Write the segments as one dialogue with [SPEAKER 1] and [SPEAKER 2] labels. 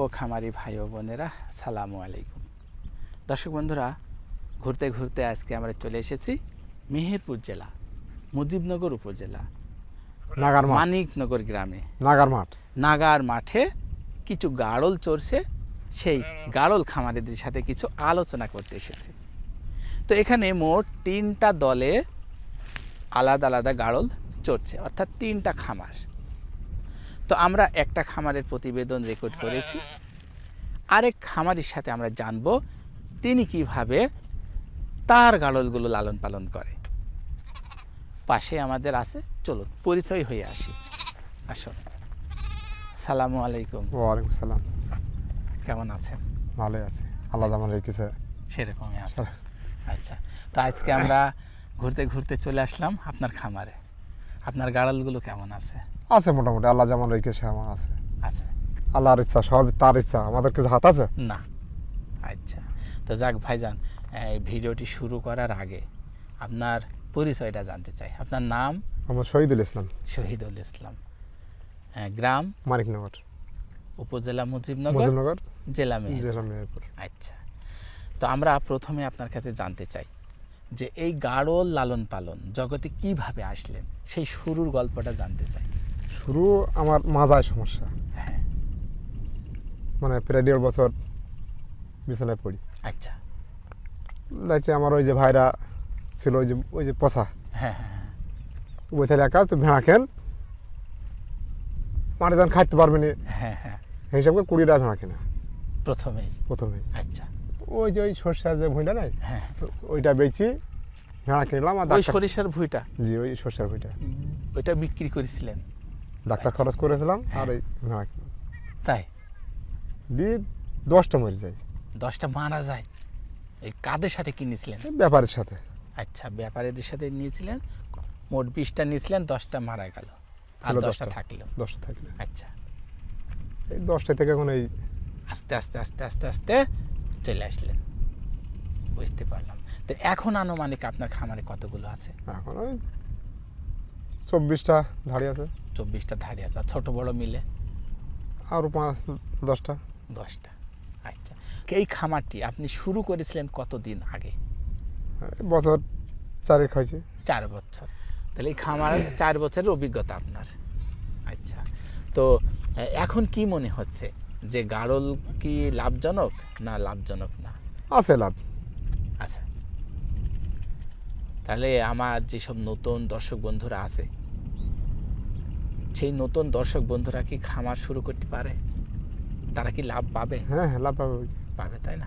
[SPEAKER 1] ও খামারি ভাই ও বোনেরা সালামু আলাইকুম। দর্শক বন্ধুরা ঘুরতে ঘুরতে আজকে আমরা চলে এসেছি মেহেরপুর জেলা মুজিবনগর উপজেলা
[SPEAKER 2] নাগার
[SPEAKER 1] মানিকনগর গ্রামে।
[SPEAKER 2] নাগার মাঠ।
[SPEAKER 1] নাগার মাঠে কিছু গাড়ল চড়ছে সেই গাড়ল খামারিদের সাথে কিছু আলোচনা করতে এসেছি। তো এখানে মোট তিনটা দলে আলাদা আলাদা গাড়ল চড়ছে অর্থাৎ তিনটা খামার। তো আমরা একটা খামারের প্রতিবেদন রেকর্ড করেছি। আরেক খামারির সাথে আমরা জানব তিনি কীভাবে তার গাড়লগুলো লালন পালন করে। পাশে আমাদের আছে চলুন পরিচয় হয়ে আসি। আসুন। সালাম আলাইকুম।
[SPEAKER 2] ওয়ালাইকুম সালাম।
[SPEAKER 1] কেমন আছেন?
[SPEAKER 2] ভালোই আছে। আল্লাহ জামান রেখেছে।
[SPEAKER 1] সেরকমই আছে। আচ্ছা তো আজকে আমরা ঘুরতে ঘুরতে চলে আসলাম আপনার খামারে। আপনার গাড়ালগুলো কেমন আছে?
[SPEAKER 2] আছে মোটামুটি আল্লাহ যেমন রেখেছে আমার আছে।
[SPEAKER 1] আছে।
[SPEAKER 2] আল্লাহর ইচ্ছা সব তার ইচ্ছা। আমাদের কিছু হাত আছে?
[SPEAKER 1] না। আচ্ছা। তো যাক ভাইজান ভিডিওটি শুরু করার আগে আপনার পরিচয়টা জানতে চাই। আপনার নাম?
[SPEAKER 2] আমার শহীদুল ইসলাম।
[SPEAKER 1] শহীদুল ইসলাম। হ্যাঁ, গ্রাম?
[SPEAKER 2] মানিকনগর।
[SPEAKER 1] উপজেলা মুজিবনগর? জেলা মেহেরপুর।
[SPEAKER 2] জেলা মেহেরপুর।
[SPEAKER 1] আচ্ছা। তো আমরা প্রথমে আপনার কাছে জানতে চাই যে এই গাড়ল লালন পালন জগতে কীভাবে আসলেন? সেই শুরুর গল্পটা জানতে চাই।
[SPEAKER 2] শুরু আমার মাজায় সমস্যা।
[SPEAKER 1] হ্যাঁ।
[SPEAKER 2] মানে প্রায় দেড় বছর বিছানায় পড়ি।
[SPEAKER 1] আচ্ছা।
[SPEAKER 2] দেখছি আমার ওই যে ভাইরা ছিল ওই যে ওই যে পচা।
[SPEAKER 1] হ্যাঁ হ্যাঁ হ্যাঁ।
[SPEAKER 2] ওই তাহলে একা তো ভেড়া খেন মানে যখন খাটতে পারবে না।
[SPEAKER 1] হ্যাঁ হ্যাঁ।
[SPEAKER 2] হিসাবে কুড়িটা ভেড়া কেনা।
[SPEAKER 1] প্রথমেই?
[SPEAKER 2] প্রথমেই।
[SPEAKER 1] আচ্ছা।
[SPEAKER 2] ওই যে ওই সর্ষা যে ভুঁইটা নাই
[SPEAKER 1] হ্যাঁ।
[SPEAKER 2] ওইটা বেচি ভেড়া কিনলাম আর
[SPEAKER 1] ওই সরিষার ভুঁইটা?
[SPEAKER 2] জি ওই সর্ষার ভুঁইটা।
[SPEAKER 1] ওইটা বিক্রি করেছিলেন?
[SPEAKER 2] ডাক্তার খরচ করেছিলাম আর ভেড়া কিনলাম
[SPEAKER 1] তাই?
[SPEAKER 2] দিয়ে দশটা মরে যায়।
[SPEAKER 1] দশটা মারা যায়। এই কাদের সাথে কিনেছিলেন
[SPEAKER 2] এই ব্যাপারের সাথে।
[SPEAKER 1] আচ্ছা ব্যাপারীদের সাথে নিয়েছিলেন মোট বিশটা নিয়েছিলেন দশটা মারা গেল। আর দশটা। থাকল।
[SPEAKER 2] দশটা থাকলে।
[SPEAKER 1] আচ্ছা।
[SPEAKER 2] এই দশটা থেকে এখন এই
[SPEAKER 1] আস্তে আস্তে আস্তে আস্তে আস্তে চলে আসলেন। বুঝতে পারলাম। তো এখন আনুমানিক আপনার খামারে কতগুলো আছে?
[SPEAKER 2] এখন ওই চব্বিশটা ধাড়ি আছে।
[SPEAKER 1] চব্বিশটা ধাড়ি আছে আর ছোট বড় মিলে?
[SPEAKER 2] আরও পাঁচ দশটা।
[SPEAKER 1] দশটা আচ্ছা। এই খামারটি আপনি শুরু করেছিলেন কতদিন আগে?
[SPEAKER 2] বছর চারেক হয়েছে।
[SPEAKER 1] চার বছর। তাহলে এই খামার চার বছরের অভিজ্ঞতা আপনার। আচ্ছা তো এখন কি মনে হচ্ছে? যে গাড়ল কি লাভজনক না লাভজনক না?
[SPEAKER 2] আছে লাভ।
[SPEAKER 1] আচ্ছা তাহলে আমার যেসব নতুন দর্শক বন্ধুরা আছে সেই নতুন দর্শক বন্ধুরা কি খামার শুরু করতে পারে? তারা কি লাভ পাবে?
[SPEAKER 2] হ্যাঁ হ্যাঁ লাভ পাবে।
[SPEAKER 1] পাবে তাই না?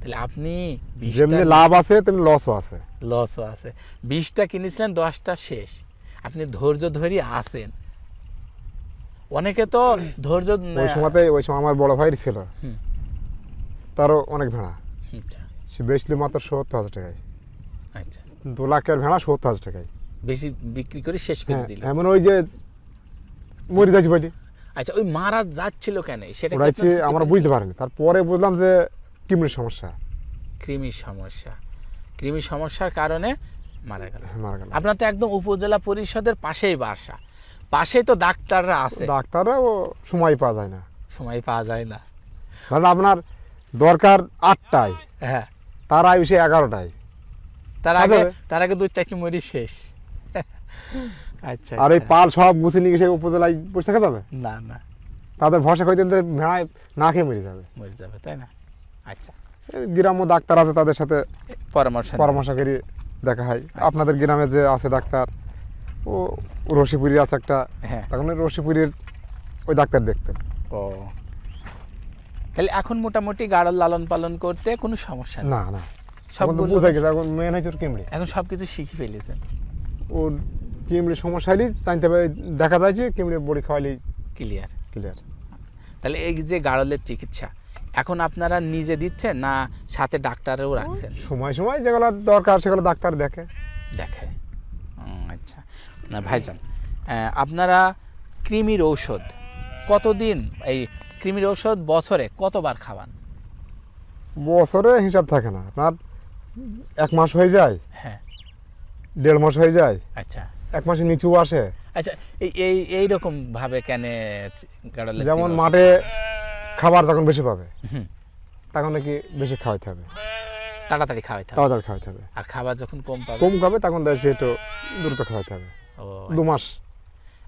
[SPEAKER 1] তাহলে আপনি
[SPEAKER 2] যেমনি লাভ আছে তেমনি লসও আছে।
[SPEAKER 1] লসও আছে। বিশটা কিনেছিলেন দশটা শেষ। আপনি ধৈর্য ধরে আসেন অনেকে তো ধৈর্য
[SPEAKER 2] ওই সময়তে ওই সময় আমার বড় ভাই ছিল।
[SPEAKER 1] হুম।
[SPEAKER 2] তারও অনেক ভেড়া।
[SPEAKER 1] আচ্ছা।
[SPEAKER 2] সে বেচলি মাত্র সত্তর হাজার টাকায়।
[SPEAKER 1] আচ্ছা।
[SPEAKER 2] দু লাখের ভেড়া সত্তর হাজার টাকায়।
[SPEAKER 1] বেশি বিক্রি করে শেষ করে
[SPEAKER 2] হ্যাঁ
[SPEAKER 1] দিল।
[SPEAKER 2] এমন ওই যে মরে যাচ্ছি বলি
[SPEAKER 1] আচ্ছা ওই মারা যাচ্ছিল কেন? সেটা
[SPEAKER 2] হচ্ছে আমরা বুঝতে পারিনি। তারপরে বুঝলাম যে কিমড়ির সমস্যা।
[SPEAKER 1] কৃমির সমস্যা। কৃমির সমস্যার কারণে মারা গেল।
[SPEAKER 2] হ্যাঁ, মারা গেল।
[SPEAKER 1] আপনার তো একদম উপজেলা পরিষদের পাশেই বাসা। পাশেই তো ডাক্তাররা আছে।
[SPEAKER 2] ডাক্তাররা ও সময় পাওয়া যায় না।
[SPEAKER 1] সময় পাওয়া যায় না।
[SPEAKER 2] ধরেন আপনার দরকার আটটায়
[SPEAKER 1] হ্যাঁ।
[SPEAKER 2] তার আয়ুষে এগারোটায়।
[SPEAKER 1] তার আগে। তার আগে দুই চারটি মরি শেষ। আচ্ছা
[SPEAKER 2] আর এই
[SPEAKER 1] আচ্ছা।
[SPEAKER 2] পাল সব গুছিয়ে নিয়ে গেছে উপজেলায় বসে থাকা যাবে?
[SPEAKER 1] না না।
[SPEAKER 2] তাদের ভরসা করে দিলে ভেড়ায় না খেয়ে মরে যাবে।
[SPEAKER 1] মরে যাবে তাই না? আচ্ছা।
[SPEAKER 2] গ্রাম্য ডাক্তার আছে তাদের সাথে
[SPEAKER 1] পরামর্শ।
[SPEAKER 2] পরামর্শ করি দেখা হয়। আপনাদের গ্রামে যে আছে ডাক্তার ও রশিপুরির আছে একটা
[SPEAKER 1] হ্যাঁ।
[SPEAKER 2] তখন ওই রশিপুরির ওই ডাক্তার দেখতেন।
[SPEAKER 1] ও। তাহলে এখন মোটামুটি গাড়ল লালন পালন করতে কোনো সমস্যা
[SPEAKER 2] না না।
[SPEAKER 1] সব
[SPEAKER 2] বোঝা গেছে এখন মেন হয়েছে ওর কিমড়ি
[SPEAKER 1] এখন সব কিছু শিখে ফেলেছেন।
[SPEAKER 2] ওর কিমড়ি সমস্যা হলেই জানতে পারে দেখা যায় যে কিমড়ি বড়ি খাওয়ালেই
[SPEAKER 1] ক্লিয়ার
[SPEAKER 2] ক্লিয়ার
[SPEAKER 1] তাহলে এই যে গাড়লের চিকিৎসা এখন আপনারা নিজে দিচ্ছেন না সাথে ডাক্তারও রাখছেন?
[SPEAKER 2] সময় সময় যেগুলো দরকার সেগুলো ডাক্তার দেখে।
[SPEAKER 1] দেখে। আচ্ছা। না ভাইজান আপনারা কৃমির ঔষধ কতদিন এই কৃমির ঔষধ বছরে কতবার খাওয়ান?
[SPEAKER 2] বছরে হিসাব থাকে না। আপনার এক মাস হয়ে যায়
[SPEAKER 1] হ্যাঁ।
[SPEAKER 2] দেড় মাস হয়ে যায়।
[SPEAKER 1] আচ্ছা।
[SPEAKER 2] এক মাসের নিচু আসে।
[SPEAKER 1] আচ্ছা এই এই এইরকম ভাবে কেন
[SPEAKER 2] যেমন মাঠে খাবার যখন বেশি পাবে। তখন নাকি বেশি খাওয়াইতে হবে।
[SPEAKER 1] তাড়াতাড়ি খাওয়াইতে হবে।
[SPEAKER 2] তাড়াতাড়ি খাওয়াইতে হবে।
[SPEAKER 1] আর খাবার যখন কম পাবে?
[SPEAKER 2] কম খাবে তখন দেখছি একটু দ্রুত খাওয়াইতে হবে।
[SPEAKER 1] ও
[SPEAKER 2] দু মাস।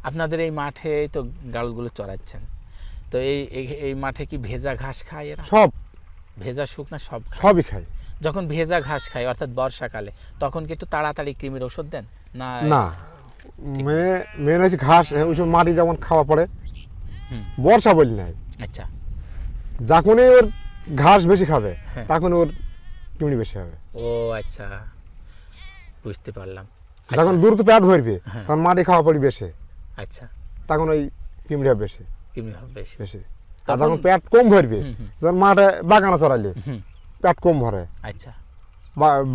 [SPEAKER 1] আপনাদের এই মাঠে তো গাড়লগুলো চড়াচ্ছেন। তো এই এই- এই মাঠে কি ভেজা ঘাস খায় এরা?
[SPEAKER 2] সব।
[SPEAKER 1] ভেজা শুকনা সব
[SPEAKER 2] সবই খায়।
[SPEAKER 1] যখন ভেজা ঘাস খায় অর্থাৎ বর্ষাকালে তখন কি একটু তাড়াতাড়ি কৃমির ওষুধ দেন? না
[SPEAKER 2] না। মেয়ে মেন হচ্ছে ঘাস হ্যাঁ, ওই সব মাটি যেমন খাওয়া পড়ে বর্ষা বলি নাই।
[SPEAKER 1] আচ্ছা।
[SPEAKER 2] যখনই ওর ঘাস বেশি খাবে
[SPEAKER 1] হ্যাঁ।
[SPEAKER 2] তখন ওর কিমড়ি বেশি হবে।
[SPEAKER 1] ও আচ্ছা। বুঝতে পারলাম।
[SPEAKER 2] যখন দ্রুত পেট ভরবে
[SPEAKER 1] হ্যাঁ।
[SPEAKER 2] তখন মাটি খাওয়া পড়ি বেশি।
[SPEAKER 1] আচ্ছা।
[SPEAKER 2] তখন ওই কিমড়ি হবে বেশি।
[SPEAKER 1] কৃমি হবে বেশি।
[SPEAKER 2] বেশি। আর যখন পেট কম ভরবে। যখন মাঠে বাগানে চড়াইলে পেট কম ভরে।
[SPEAKER 1] আচ্ছা।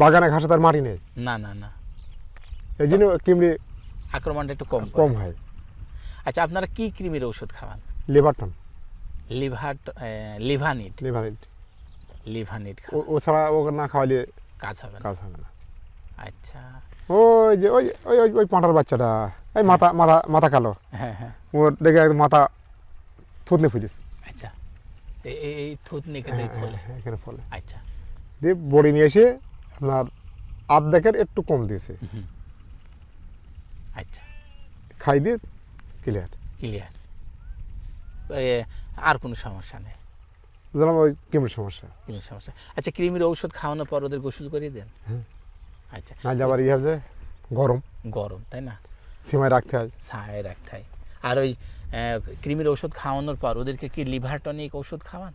[SPEAKER 2] বাগানে ঘাসে তার মাটি নেই।
[SPEAKER 1] না না না।
[SPEAKER 2] এই জন্য কিমড়ি
[SPEAKER 1] আক্রমণটা একটু কম
[SPEAKER 2] কম হয়।
[SPEAKER 1] আচ্ছা আপনারা কি কৃমির ওষুধ খাওয়ান?
[SPEAKER 2] লিভারটন
[SPEAKER 1] লিভার লিভানিট
[SPEAKER 2] লিভারিট
[SPEAKER 1] লিভানিট খাওয়ান।
[SPEAKER 2] ও ছাড়া ও না খাওয়ালে
[SPEAKER 1] কাজ হবে না।
[SPEAKER 2] কাজ হবে না।
[SPEAKER 1] আচ্ছা।
[SPEAKER 2] ওই যে ওই ওই ওই ওই পাঁটার বাচ্চাটা। এই মাথা মাথা মাথা কালো।
[SPEAKER 1] হ্যাঁ হ্যাঁ।
[SPEAKER 2] ওর দেখে মাথা থুতনে ফুলিস।
[SPEAKER 1] আচ্ছা। এই এই- এই থুত নিকেতেই ফলে
[SPEAKER 2] এখানে ফলে।
[SPEAKER 1] আচ্ছা।
[SPEAKER 2] দিয়ে বড়ি নিয়ে এসে আপনার আর্ধেকের একটু কম দিয়েছে।
[SPEAKER 1] আচ্ছা।
[SPEAKER 2] খাই দিয়ে ক্লিয়ার
[SPEAKER 1] ক্লিয়ার আর কোনো সমস্যা নেই।
[SPEAKER 2] ওই কিমড়ির সমস্যা।
[SPEAKER 1] সমস্যা। আচ্ছা ঔষধ খাওয়ানোর পর ওদের গোসল করিয়ে দেন?
[SPEAKER 2] হ্যাঁ।
[SPEAKER 1] আচ্ছা।
[SPEAKER 2] না যাবার ইয়ে গরম।
[SPEAKER 1] গরম তাই না?
[SPEAKER 2] সীমায় রাখতে হয়।
[SPEAKER 1] ছায় রাখতে হয়। আর ওই ওষুধ খাওয়ানোর পর ওদেরকে কি লিভার টনিক ওষুধ খাওয়ান?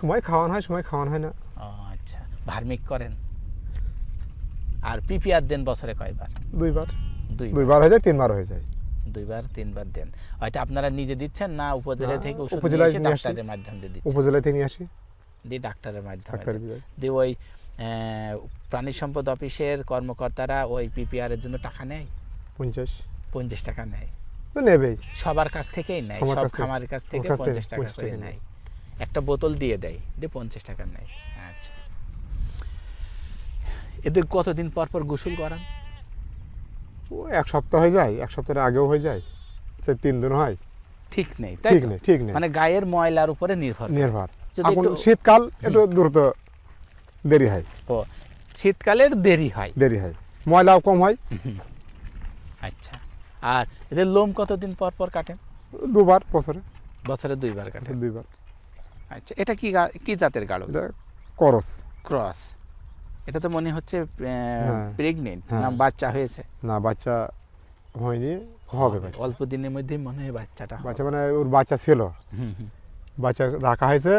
[SPEAKER 2] সময় খাওয়ানো হয় সময় খাওয়ানো হয় না।
[SPEAKER 1] ও আচ্ছা। ভার্মিক করেন। আর পিপিআর দেন বছরে কয়বার?
[SPEAKER 2] দুইবার।
[SPEAKER 1] দুই
[SPEAKER 2] দুইবার। হয়ে যায় তিনবার হয়ে যায়।
[SPEAKER 1] দুইবার তিনবার দেন। হয়তো আপনারা নিজে দিচ্ছেন না উপজেলা থেকে
[SPEAKER 2] আসি।
[SPEAKER 1] ডাক্তারের মাধ্যমে দিয়ে দিচ্ছেন।
[SPEAKER 2] উপজেলায় নিয়ে আসি।
[SPEAKER 1] দিয়ে ডাক্তারের মাধ্যমে দিয়ে। ওই প্রাণী সম্পদ অফিসের কর্মকর্তারা ওই পিপিআর এর জন্য টাকা নেয়?
[SPEAKER 2] পঞ্চাশ।
[SPEAKER 1] পঞ্চাশ টাকা নেয়।
[SPEAKER 2] তো নেবেই।
[SPEAKER 1] সবার কাছ থেকেই নেয় সব
[SPEAKER 2] থেকে-
[SPEAKER 1] খামারের কাছ থেকে পঞ্চাশ টাকা করে নেয়। একটা বোতল দিয়ে দেয় দিয়ে পঞ্চাশ টাকা নেয়। আচ্ছা। এদের কতদিন পর পর গোসল করান?
[SPEAKER 2] এক সপ্তাহ হয়ে যায় এক সপ্তাহের আগেও হয়ে যায় সে তিন দিন হয়।
[SPEAKER 1] ঠিক নেই
[SPEAKER 2] ঠিক নেই ঠিক নেই।
[SPEAKER 1] মানে গায়ের ময়লার উপরে নির্ভর
[SPEAKER 2] নির্ভর। এখন শীতকাল একটু দ্রুত দেরি হয়।
[SPEAKER 1] ও শীতকালের দেরি হয়।
[SPEAKER 2] দেরি হয়। ময়লাও কম হয়।
[SPEAKER 1] আচ্ছা। আর এদের লোম কতদিন পর পর কাটেন
[SPEAKER 2] দুবার বছরে।
[SPEAKER 1] বছরে দুইবার কাটেন
[SPEAKER 2] দুইবার।
[SPEAKER 1] আচ্ছা এটা কি কি জাতের
[SPEAKER 2] এটা করস।
[SPEAKER 1] ক্রস। এটা তো মনে হচ্ছে
[SPEAKER 2] হ্যাঁ।
[SPEAKER 1] প্রেগনেন্ট
[SPEAKER 2] হ্যাঁ।
[SPEAKER 1] না বাচ্চা হয়েছে।
[SPEAKER 2] না বাচ্চা হয়নি হবে
[SPEAKER 1] অল্প দিনের মধ্যেই মনে হয় বাচ্চাটা
[SPEAKER 2] বাচ্চা মানে ওর বাচ্চা ছিল। বাচ্চা রাখা হয়েছে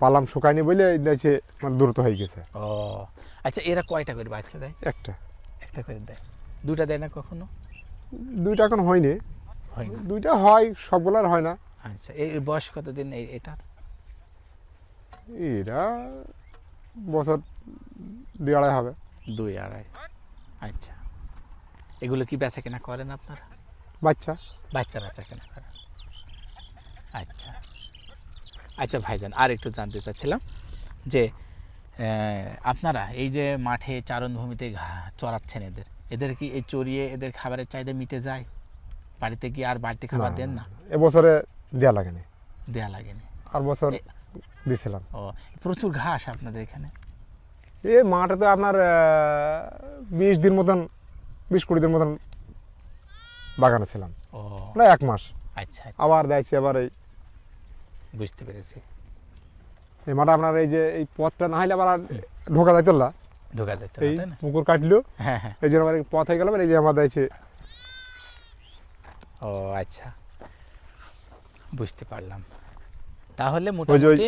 [SPEAKER 2] পালাম শুকায়নি বলে দেখছে মানে দ্রুত হয়ে গেছে।
[SPEAKER 1] ও আচ্ছা এরা কয়টা করে বাচ্চা দেয়?
[SPEAKER 2] একটা।
[SPEAKER 1] একটা করে দেয়। দুটা দেয় না কখনো?
[SPEAKER 2] দুইটা এখন হয়নি।
[SPEAKER 1] হয় না
[SPEAKER 2] দুইটা হয় সবগুলার হয় না।
[SPEAKER 1] আচ্ছা এই বয়স কতদিন এটার?
[SPEAKER 2] এরা বছর দুই আড়াই হবে।
[SPEAKER 1] দুই আড়াই। আচ্ছা। এগুলো কি বেচা কেনা করেন আপনারা?
[SPEAKER 2] বাচ্চা।
[SPEAKER 1] বাচ্চা বেচা কেনা করেন। আচ্ছা। আচ্ছা ভাইজান আর একটু জানতে চাচ্ছিলাম যে আপনারা এই যে মাঠে চারণভূমিতে চড়াচ্ছেন এদের এদের কি এই চড়িয়ে এদের খাবারের চাহিদা মিটে যায়? বাড়িতে কি আর বাড়তি খাবার দেন না?
[SPEAKER 2] এবছরে দেওয়া লাগেনি।
[SPEAKER 1] দেয়া লাগেনি।
[SPEAKER 2] আর বছর দিছিলাম।
[SPEAKER 1] ও প্রচুর ঘাস আপনাদের এখানে?
[SPEAKER 2] এই মাঠে তো আপনার বিশ দিন মতন বিশ কুড়ি দিন মতন বাগানে ছিলাম।
[SPEAKER 1] ও।
[SPEAKER 2] না এক মাস।
[SPEAKER 1] আচ্ছা আচ্ছা।
[SPEAKER 2] আবার দেখছি আবার এই
[SPEAKER 1] বুঝতে পেরেছি।
[SPEAKER 2] এই মাঠে আপনার এই যে এই পথটা না হলে আবার ঢোকা যাইতো না।
[SPEAKER 1] ঢোকা যেতে
[SPEAKER 2] এই পুকুর কাটলো।
[SPEAKER 1] হ্যাঁ হ্যাঁ।
[SPEAKER 2] এই জন্য আমার এই পথ হয়ে গেল এই যে আমার দেখছি।
[SPEAKER 1] ও আচ্ছা। বুঝতে পারলাম। তাহলে মোটামুটি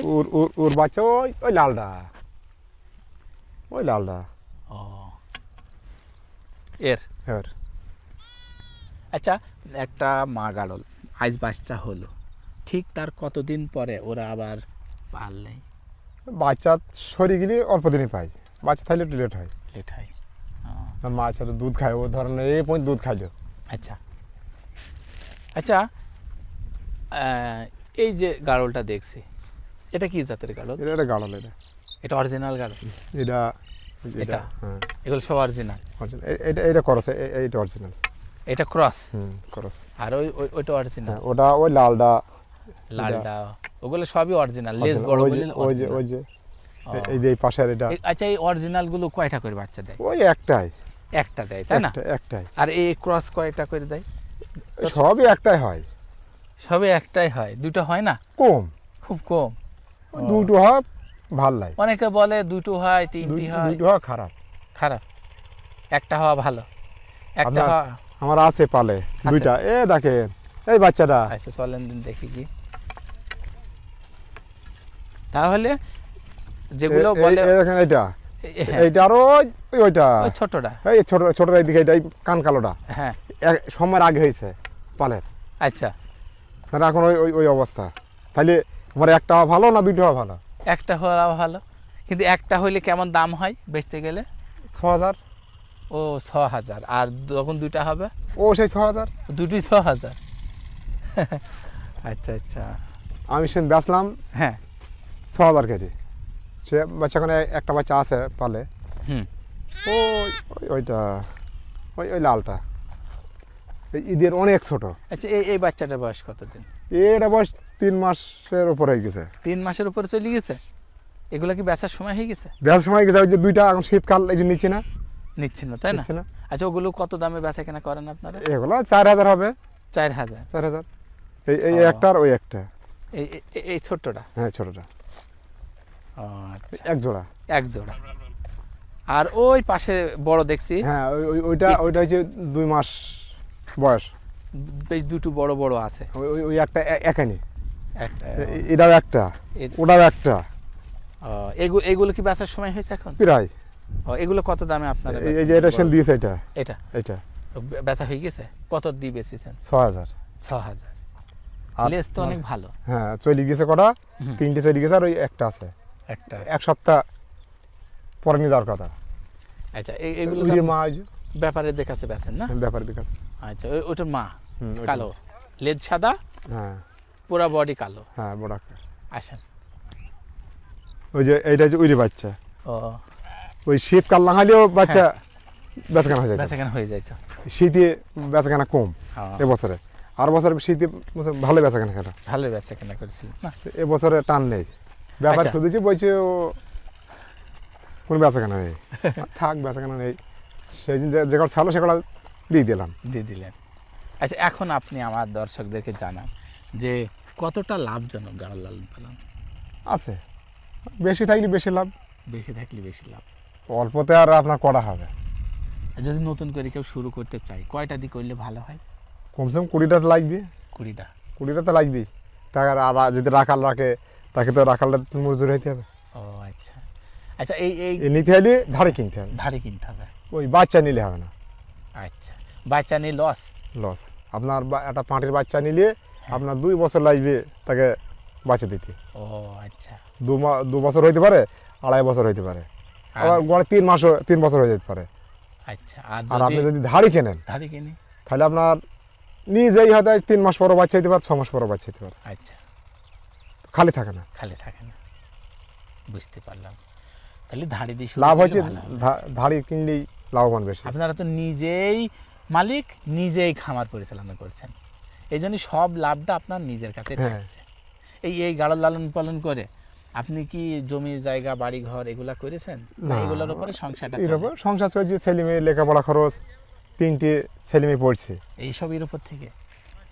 [SPEAKER 2] ওর বাচ্চা ওই ওই লালটা। ওই লালটা
[SPEAKER 1] ও এর
[SPEAKER 2] হ্যাঁ
[SPEAKER 1] আচ্ছা একটা মা গাড়ল আজ বাচ্চা হলো। ঠিক তার কতদিন পরে ওরা আবার পারলে
[SPEAKER 2] বাচ্চা সরি গেলে অল্প দিনই পাই বাচ্চা থাকলে একটু লেট হয়।
[SPEAKER 1] লেট হয়।
[SPEAKER 2] মাছ তো দুধ খায় ও ধরেন এই পর্যন্ত দুধ খাইলো।
[SPEAKER 1] আচ্ছা। আচ্ছা এই যে গাড়লটা দেখছি এটা কি জাতের গাড়ল
[SPEAKER 2] এটা গাড়ল এটা।
[SPEAKER 1] এটা অরিজিনাল গাড়ল
[SPEAKER 2] এটা
[SPEAKER 1] এটা?
[SPEAKER 2] হ্যাঁ।
[SPEAKER 1] এগুলো সব অরিজিনাল
[SPEAKER 2] এটা এটা করস এইটা অরিজিনাল
[SPEAKER 1] এটা ক্রস
[SPEAKER 2] হুম করস
[SPEAKER 1] আর ওই ওই- ওইটা অরিজিনাল
[SPEAKER 2] হ্যাঁ ওটা ওই লালটা
[SPEAKER 1] লালটা ওগুলো সবই অরিজিনাল লেজ বড়
[SPEAKER 2] ওই যে ওই যে। এই যে এটা।
[SPEAKER 1] আচ্ছা এই অরিজিনালগুলো কয়টা করে বাচ্চা দেয়?
[SPEAKER 2] ওই একটাই।
[SPEAKER 1] একটা দেয় তাই না?
[SPEAKER 2] একটা- একটাই।
[SPEAKER 1] আর এই ক্রস কয়টা করে দেয়?
[SPEAKER 2] সবই একটাই হয়।
[SPEAKER 1] সবে একটাই হয়। দুটো হয় না?
[SPEAKER 2] কম।
[SPEAKER 1] খুব কম।
[SPEAKER 2] দুটো হয় ভালো লাগে।
[SPEAKER 1] অনেকে বলে দুটো হয় তিনটি হয়।
[SPEAKER 2] দুটো খারাপ।
[SPEAKER 1] খারাপ। একটা হওয়া ভালো। একটা হওয়া
[SPEAKER 2] আমার আছে পালে দুইটা। এ দেখেন এই বাচ্চাটা।
[SPEAKER 1] আচ্ছা চলেন দিন দেখি কি। তাহলে যেগুলো বলে
[SPEAKER 2] দেখেন এইটা।
[SPEAKER 1] এ- হ্যাঁ,
[SPEAKER 2] এইটা আর ওই ওইটা।
[SPEAKER 1] ওই ছোটটা।
[SPEAKER 2] এই ছোট ছোট এইদিকে এটা কান কালোটা।
[SPEAKER 1] হ্যাঁ।
[SPEAKER 2] সময়ের আগে হয়েছে পালের।
[SPEAKER 1] আচ্ছা।
[SPEAKER 2] তাহলে এখন ওই ওই- অবস্থা। তাহলে আমার একটা হওয়া ভালো না দুইটা হওয়া ভালো?
[SPEAKER 1] একটা হওয়া ভালো। কিন্তু একটা হইলে কেমন দাম হয় বেচতে গেলে?
[SPEAKER 2] ছ হাজার
[SPEAKER 1] ও ছ হাজার আর যখন দুইটা হবে?
[SPEAKER 2] ও সেই ছ হাজার
[SPEAKER 1] দুটোই ছ হাজার আচ্ছা আচ্ছা।
[SPEAKER 2] আমি সে বেচলাম
[SPEAKER 1] হ্যাঁ।
[SPEAKER 2] ছ হাজার কেজি। সে বাচ্চা ওখানে একটা বাচ্চা আছে পালে।
[SPEAKER 1] হুম।
[SPEAKER 2] ও ওই- ওইটা ওই ওই লালটা। এই ঈদের অনেক ছোট।
[SPEAKER 1] আচ্ছা এই এই বাচ্চাটার বয়স কতদিন?
[SPEAKER 2] এটা বয়স তিন মাসের উপর হয়ে গেছে।
[SPEAKER 1] তিন মাসের উপরে চলে গেছে? এগুলো কি বেচার সময় হয়ে গেছে?
[SPEAKER 2] বেচার সময় হয়ে গেছে ওই যে দুইটা এখন শীতকাল এই যে নিচ্ছি না?
[SPEAKER 1] নিচ্ছেন না তাই না?
[SPEAKER 2] নিচ্ছি
[SPEAKER 1] আচ্ছা ওগুলো কত দামে বেচা কেনা করেন আপনারা?
[SPEAKER 2] এগুলো চার হাজার হবে।
[SPEAKER 1] চার হাজার।
[SPEAKER 2] চার হাজার। এই এই একটা আর ওই একটা।
[SPEAKER 1] এই এই- ছোট্টটা?
[SPEAKER 2] হ্যাঁ ছোটটা।
[SPEAKER 1] আচ্ছা।
[SPEAKER 2] এক জোড়া।
[SPEAKER 1] এক জোড়া। আর ওই পাশে বড় দেখছি।
[SPEAKER 2] হ্যাঁ ওই- ওই- ওইটা ওইটা হচ্ছে দুই মাস বয়স।
[SPEAKER 1] বেশ দুটো বড় বড় আছে।
[SPEAKER 2] ওই ওই- একটা একানি। এটাও একটা। ওটাও একটা।
[SPEAKER 1] এগু- এগুলো কি বেচার সময় হয়েছে এখন?
[SPEAKER 2] প্রায়।
[SPEAKER 1] এগুলো কত দামে আপনারা
[SPEAKER 2] এই- যে এটা সেন দিয়েছে এটা।
[SPEAKER 1] এটা?
[SPEAKER 2] এটা।
[SPEAKER 1] বেচা হয়ে গেছে? কত দিয়ে বেচেছেন?
[SPEAKER 2] ছ হাজার।
[SPEAKER 1] ছ হাজার। লেস তো অনেক ভালো।
[SPEAKER 2] হ্যাঁ চলে গেছে কটা? তিনটে চলে গেছে আর ওই একটা আছে।
[SPEAKER 1] একটা
[SPEAKER 2] এক সপ্তাহ পরে নিয়ে যাওয়ার কথা।
[SPEAKER 1] আচ্ছা এগুলো
[SPEAKER 2] ওই
[SPEAKER 1] তো
[SPEAKER 2] যে মা ওই যে
[SPEAKER 1] ব্যাপারের কাছে বেচেন না?
[SPEAKER 2] ব্যাপার বিকাশ
[SPEAKER 1] আচ্ছা ওই- ওটার মা। কালো। লেজ সাদা?
[SPEAKER 2] হ্যাঁ।
[SPEAKER 1] পুরা বডি কালো।
[SPEAKER 2] হ্যাঁ বড়
[SPEAKER 1] আসেন।
[SPEAKER 2] ওই যে এইটা উইরি বাচ্চা।
[SPEAKER 1] ও।
[SPEAKER 2] ওই শীতকাল হলেও বাচ্চা বেচাকেনা হয়ে যায়।
[SPEAKER 1] বেচা কেনা হয়ে যাইতো
[SPEAKER 2] শীতে বেচাকেনা কম এবছরে। আর বছরে শীতে ভালো বেচাকেনা খেলা।
[SPEAKER 1] ভালো বেচা কেনা করেছিলেন না
[SPEAKER 2] এবছরে টান নেই। ব্যাপার
[SPEAKER 1] আচ্ছা।
[SPEAKER 2] শুধু বলছে ও কোনো বেচাকেনা নেই। থাক বেচাকেনা নেই। সেই দিন যে- কটা ছাড়লো সেগুলো দিয়ে দিলাম।
[SPEAKER 1] দিয়ে দিলেন। আচ্ছা এখন আপনি আমার দর্শকদেরকে জানান যে কতটা লাভজনক গাড়ল লালন পালন?
[SPEAKER 2] আছে। বেশি থাকলে বেশি লাভ।
[SPEAKER 1] বেশি থাকলে বেশি লাভ।
[SPEAKER 2] অল্পতে আর আপনার করা হবে।
[SPEAKER 1] যদি নতুন করে কেউ শুরু করতে চাই কয়টা দিয়ে করলে ভালো হয়?
[SPEAKER 2] কমসে কম কুড়িটা তো লাগবে।
[SPEAKER 1] কুড়িটা।
[SPEAKER 2] কুড়িটা তো লাগবেই। তাকে আর আর যদি রাখাল রাখে তাকে তো রাখালটা মজদুর হইতে হবে।
[SPEAKER 1] ও আচ্ছা। আচ্ছা এই এই
[SPEAKER 2] নিতে হলে ধারে কিনতে হবে।
[SPEAKER 1] ধারে কিনতে হবে।
[SPEAKER 2] ওই বাচ্চা নিলে হবে না।
[SPEAKER 1] আচ্ছা। বাচ্চা নিয়ে লস
[SPEAKER 2] লস আপনার একটা পাঁটির বাচ্চা নিলে আপনার দুই বছর লাগবে তাকে বাঁচিয়ে দিতে।
[SPEAKER 1] ও আচ্ছা।
[SPEAKER 2] দু দু বছর হইতে পারে আড়াই বছর হইতে পারে। আবার গড়ে তিন মাস তিন বছর হয়ে যেতে পারে।
[SPEAKER 1] আচ্ছা আর
[SPEAKER 2] আপনি
[SPEAKER 1] যদি
[SPEAKER 2] ধাড়ি কেনেন
[SPEAKER 1] কিনি?
[SPEAKER 2] তাহলে আপনার নিজেই হয়তো তিন মাস পরও বাচ্চা হইতে পারে ছ মাস পরও বাচ্চা হইতে পারে।
[SPEAKER 1] আচ্ছা।
[SPEAKER 2] খালি থাকে না।
[SPEAKER 1] খালি থাকে না। বুঝতে পারলাম। তাহলে ধারে দিয়ে
[SPEAKER 2] লাভ হচ্ছে ধাড়ি কিনলেই লাভবান বেশি।
[SPEAKER 1] আপনারা তো নিজেই মালিক নিজেই খামার পরিচালনা করছেন। এই জন্য সব লাভটা আপনার নিজের কাছে
[SPEAKER 2] হ্যাঁ।
[SPEAKER 1] থাকছে। এই এই গাড়ল লালন পালন করে আপনি কি জমি জায়গা বাড়ি ঘর এগুলা করেছেন? না। এগুলোর উপরে সংসারটা
[SPEAKER 2] সংসার চলছে ছেলে মেয়ে লেখাপড়া খরচ তিনটে ছেলে মেয়ে পড়ছে।
[SPEAKER 1] এইসব এর উপর থেকে?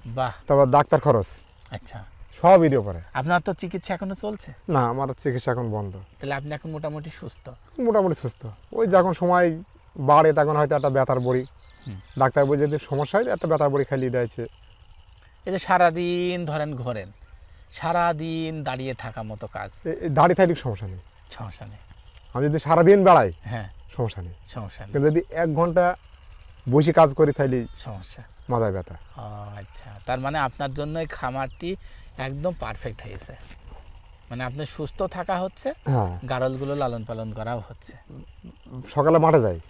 [SPEAKER 1] বাহ।
[SPEAKER 2] তারপর ডাক্তার খরচ।
[SPEAKER 1] আচ্ছা।
[SPEAKER 2] সব এর উপরে।
[SPEAKER 1] আপনার তো চিকিৎসা এখনও চলছে?
[SPEAKER 2] না আমার চিকিৎসা এখন বন্ধ।
[SPEAKER 1] তাহলে আপনি এখন মোটামুটি সুস্থ?
[SPEAKER 2] মোটামুটি সুস্থ। ওই যখন সময় বাড়ে তখন হয়তো একটা ব্যথার বড়ি। ডাক্তার বলে যদি সমস্যা হয় একটা ব্যথার বড়ি খাইয়ে দিয়েছে
[SPEAKER 1] এই যে সারাদিন ধরেন ঘোরেন সারাদিন দাঁড়িয়ে থাকা মতো কাজ।
[SPEAKER 2] দাঁড়িয়ে থাকলে সমস্যা নেই।
[SPEAKER 1] সমস্যা নেই।
[SPEAKER 2] আমি যদি সারাদিন বেড়াই
[SPEAKER 1] হ্যাঁ।
[SPEAKER 2] সমস্যা নেই।
[SPEAKER 1] সমস্যা নেই।
[SPEAKER 2] যদি এক ঘণ্টা বসে কাজ করি তাহলে
[SPEAKER 1] সমস্যা।
[SPEAKER 2] মাথায় ব্যথা।
[SPEAKER 1] ও আচ্ছা। তার মানে আপনার জন্য এই খামারটি একদম পারফেক্ট হয়েছে। মানে আপনার সুস্থ থাকা হচ্ছে
[SPEAKER 2] হ্যাঁ।
[SPEAKER 1] গাড়লগুলো লালন পালন করাও হচ্ছে।
[SPEAKER 2] সকালে মাঠে যাই।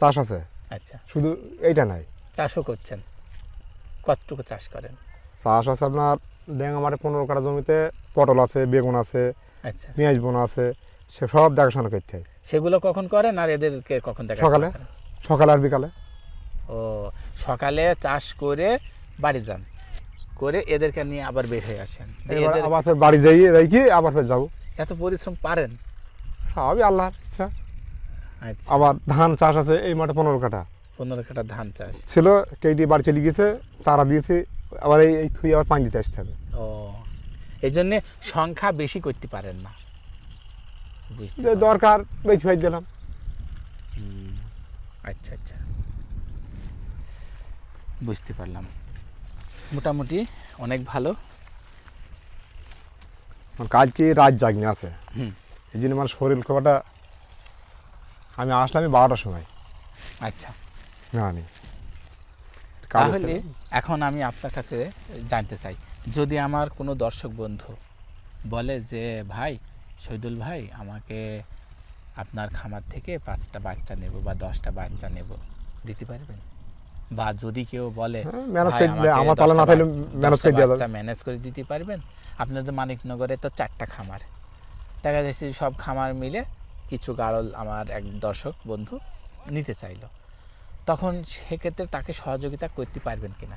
[SPEAKER 2] চাষ আছে।
[SPEAKER 1] আচ্ছা।
[SPEAKER 2] শুধু এইটা নাই।
[SPEAKER 1] চাষও করছেন? কতটুকু চাষ করেন?
[SPEAKER 2] চাষ আছে আপনার ডেঙ্গা মাঠে পনেরো কাটা জমিতে পটল আছে বেগুন আছে
[SPEAKER 1] আচ্ছা।
[SPEAKER 2] পেঁয়াজ বোনা আছে সে সব দেখাশোনা করতে হয়।
[SPEAKER 1] সেগুলো কখন করেন আর এদেরকে কখন দেখা
[SPEAKER 2] সকালে। সকালে আর বিকালে।
[SPEAKER 1] ও সকালে চাষ করে বাড়ি যান। করে এদেরকে নিয়ে আবার বের হয়ে আসেন।
[SPEAKER 2] আবার ফের বাড়ি যাই রাখি আবার ফের যাব।
[SPEAKER 1] এত পরিশ্রম পারেন?
[SPEAKER 2] সবই আল্লাহর ইচ্ছা।
[SPEAKER 1] আচ্ছা।
[SPEAKER 2] আবার ধান চাষ আছে এই মাঠে পনেরো কাঠা।
[SPEAKER 1] পনেরো কাটা ধান চাষ।
[SPEAKER 2] ছিল কেটি বাড়ি চলে গেছে চারা দিয়েছে আবার এই থুই আবার পানি দিতে আসতে হবে।
[SPEAKER 1] ও এই জন্যে সংখ্যা বেশি করতে পারেন না। বুঝতে
[SPEAKER 2] দরকার বেশি ভাই দিলাম।
[SPEAKER 1] আচ্ছা আচ্ছা। বুঝতে পারলাম। মোটামুটি অনেক ভালো।
[SPEAKER 2] কালকে রাত জাগনি আছে।
[SPEAKER 1] হুম।
[SPEAKER 2] এই জন্য আমার শরীর খবরটা আমি আসলাম বারোটার সময়।
[SPEAKER 1] আচ্ছা।
[SPEAKER 2] জানি
[SPEAKER 1] তাহলে এখন আমি আপনার কাছে জানতে চাই যদি আমার কোনো দর্শক বন্ধু বলে যে ভাই শহীদুল ভাই আমাকে আপনার খামার থেকে পাঁচটা বাচ্চা নেব বা দশটা বাচ্চা নেব দিতে পারবেন? বা যদি কেউ বলে ভাই,
[SPEAKER 2] করে দিলে,
[SPEAKER 1] আমাকে
[SPEAKER 2] আমার পালা না থাকলে
[SPEAKER 1] বা-
[SPEAKER 2] করে দেওয়া যাবে।
[SPEAKER 1] ম্যানেজ করে দিতে পারবেন? আপনাদের মানিকনগরে তো চারটা খামার। দেখা যাচ্ছে সব খামার মিলে কিছু গাড়ল আমার এক দর্শক বন্ধু নিতে চাইলো। তখন সেক্ষেত্রে তাকে সহযোগিতা করতে পারবেন কিনা?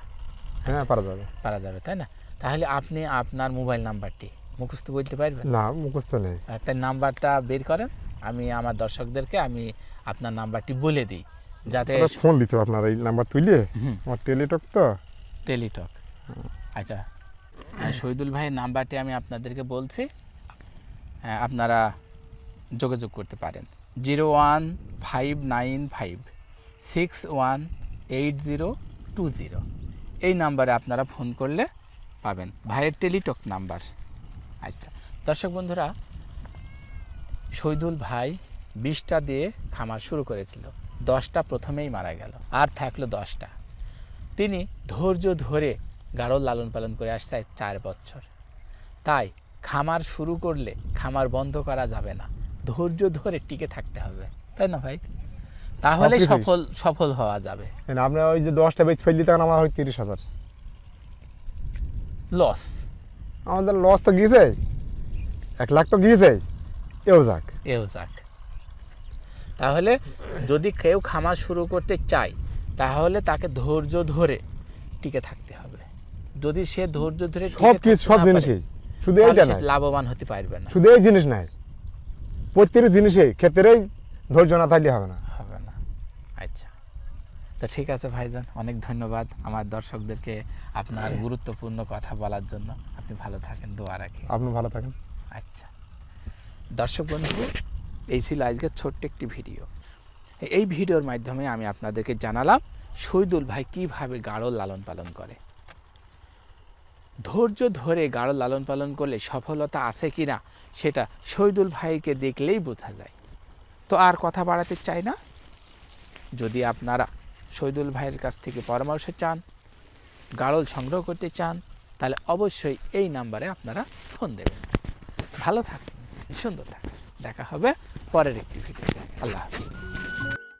[SPEAKER 2] হ্যাঁ পারা যাবে।
[SPEAKER 1] পারা যাবে তাই না? তাহলে আপনি আপনার মোবাইল নাম্বারটি মুখস্থ বলতে পারবেন?
[SPEAKER 2] না মুখস্থ নেই।
[SPEAKER 1] তাই নাম্বারটা বের করেন। আমি আমার দর্শকদেরকে আমি আপনার নাম্বারটি বলে দিই। যাতে
[SPEAKER 2] ফোন দিতে আপনার এই নাম্বার তুলে। আমার টেলিটক তো।
[SPEAKER 1] টেলিটক। আচ্ছা। আর শহীদুল ভাইয়ের নাম্বারটি আমি আপনাদেরকে বলছি। হ্যাঁ, আপনারা যোগাযোগ করতে পারেন। Zero one five nine five. Six one eight zero two zero এই নাম্বারে আপনারা ফোন করলে পাবেন। ভাইয়ের টেলিটক নাম্বার। আচ্ছা দর্শক বন্ধুরা শহীদুল ভাই বিশটা দিয়ে খামার শুরু করেছিল। দশটা প্রথমেই মারা গেল, আর থাকল দশটা। তিনি ধৈর্য ধরে গাঢ় লালন পালন করে আসছে চার বছর। তাই খামার শুরু করলে খামার বন্ধ করা যাবে না। ধৈর্য ধরে টিকে থাকতে হবে। তাই না ভাই? তাহলে। সফল সফল হওয়া যাবে।
[SPEAKER 2] মানে আপনি ওই যে দশটা বেচ ফেল দিতে আমার হয় তিরিশ হাজার।
[SPEAKER 1] লস
[SPEAKER 2] আমাদের লস তো গিয়েছে। এক লাখ তো গিয়েছে। এও যাক।
[SPEAKER 1] এও যাক। তাহলে যদি কেউ খামার শুরু করতে চায় তাহলে তাকে ধৈর্য ধরে টিকে থাকতে হবে। যদি সে ধৈর্য ধরে
[SPEAKER 2] সব কিছু সব জিনিসই। শুধু এইটা
[SPEAKER 1] সে লাভবান হতে পারবে না।
[SPEAKER 2] শুধু এই জিনিস নাই প্রত্যেকটা জিনিসে ক্ষেত্রেই ধৈর্য না থাকলে
[SPEAKER 1] হবে না। আচ্ছা। তো ঠিক আছে ভাইজান অনেক ধন্যবাদ আমার দর্শকদেরকে আপনার গুরুত্বপূর্ণ কথা বলার জন্য। আপনি ভালো থাকেন দোয়া রাখি।
[SPEAKER 2] আপনি ভালো থাকেন।
[SPEAKER 1] আচ্ছা। দর্শক বন্ধু এই ছিল আজকের ছোট্ট একটি ভিডিও। এই ভিডিওর মাধ্যমে আমি আপনাদেরকে জানালাম শহীদুল ভাই কীভাবে গাঢ় লালন পালন করে। ধৈর্য ধরে গাঢ় লালন পালন করলে সফলতা আছে কিনা সেটা শহীদুল ভাইকে দেখলেই বোঝা যায়। তো আর কথা বাড়াতে চাই না। যদি আপনারা শহীদুল ভাইয়ের কাছ থেকে পরামর্শ চান গাড়ল সংগ্রহ করতে চান, তাহলে অবশ্যই এই নাম্বারে আপনারা ফোন দেবেন। ভালো থাকুন সুন্দর থাকুন দেখা হবে পরের একটি ভিডিওতে। আল্লাহ হাফিজ।